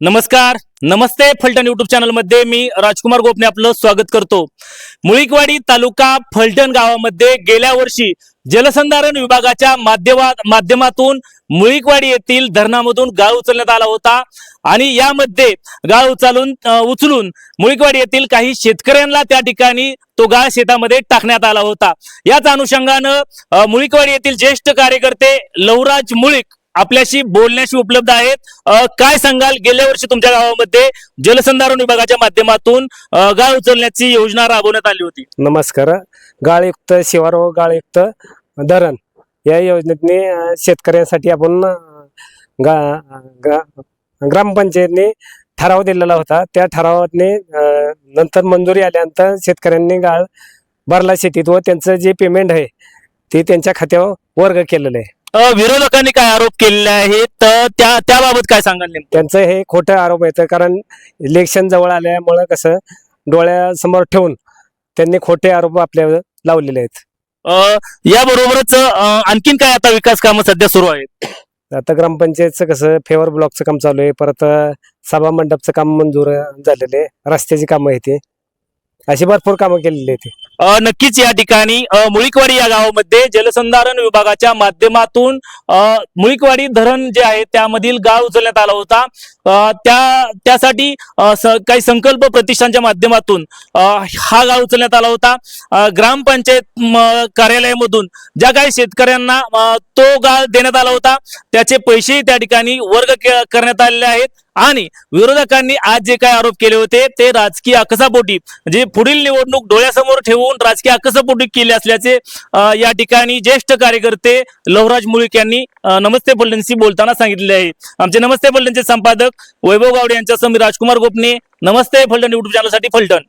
नमस्कार नमस्ते फलटण युट्यूब चॅनलमध्ये मी राजकुमार गोपने आपलं स्वागत करतो. मुळीकवाडी तालुका फलटण गावामध्ये गेल्या वर्षी जलसंधारण विभागाच्या माध्यमातून मुळीकवाडी येथील धरणामधून गाळ उचलण्यात आला होता आणि यामध्ये गाळ उचलून उचलून मुळीकवाडी येथील काही शेतकऱ्यांना त्या ठिकाणी तो गाळ शेतामध्ये टाकण्यात आला होता. याच अनुषंगानं मुळिकवाडी मुळीकवाडी येथील ज्येष्ठ कार्यकर्ते लवराज मुळीक आपल्याशी बोलण्याशी उपलब्ध आहेत. काय सांगाल? गेल्या वर्षी तुमच्या गावामध्ये जलसंधारण विभागाच्या माध्यमातून गाळ उचलण्याची योजना राबवण्यात आली होती. नमस्कार. गाळयुक्त शिवार गाळयुक्त धरण या योजनेतने शेतकऱ्यांसाठी आपण गा ग्रामपंचायतने ठराव दिलेला होता. त्या ठरावातने नंतर मंजुरी आल्यानंतर शेतकऱ्यांनी गाळ भरला शेतीत व त्यांचं जे पेमेंट आहे ते त्यांच्या खात्यावर वर्ग केलेलं आहे. विरोधकांनी काय आरोप केलेले आहेत? तर त्या त्याबाबत काय सांगाल नेमकं? त्यांचं हे खोटं आरोप येतं कारण इलेक्शन जवळ आल्यामुळं कसं डोळ्यासमोर ठेवून त्यांनी खोटे आरोप आपल्यावर लावलेले आहेत. अ, याबरोबरच अ, आणखीन काय आता विकास कामं सध्या सुरू आहेत? आता ग्रामपंचायतचं कसं फेवर ब्लॉकचं काम चालू आहे. परत अं, सभा मंडपचं काम मंजूर झालेलं आहे. रस्त्याची कामं आहे ते अशी भरपूर कामं केलेली आहेत. अ, नक्कीच या ठिकाणी मुळीकवाडी या गावामध्ये जलसंधारण विभागाच्या माध्यमातून मुळीकवाडी धरण जे आहे त्यामधील गाळ उचलण्यात आला होता. त्या त्यासाठी काही संकल्प प्रतिष्ठानच्या माध्यमातून हा गाळ उचलण्यात आला होता. ग्रामपंचायत कार्यालयामधून ज्या काही शेतकऱ्यांना तो गाळ देण्यात आला होता. त्याचे पैसेही त्या ठिकाणी वर्ग करण्यात आलेले आहेत. आणि विरोधकांनी आज जे काय आरोप केले होते ते राजकीय अकसापोटी म्हणजे पुढील निवडणूक डोळ्यासमोर ठेवून राजकीय अकसापोटी केले असल्याचे या ठिकाणी ज्येष्ठ कार्यकर्ते लवराज मुळीक यांनी नमस्ते फलटणशी बोलताना सांगितले आहे. आमचे नमस्ते फलटणचे संपादक वैभव गावडे यांच्यासह मी राजकुमार गोपने. नमस्ते फलटण युट्यूब चॅनलसाठी फलटण.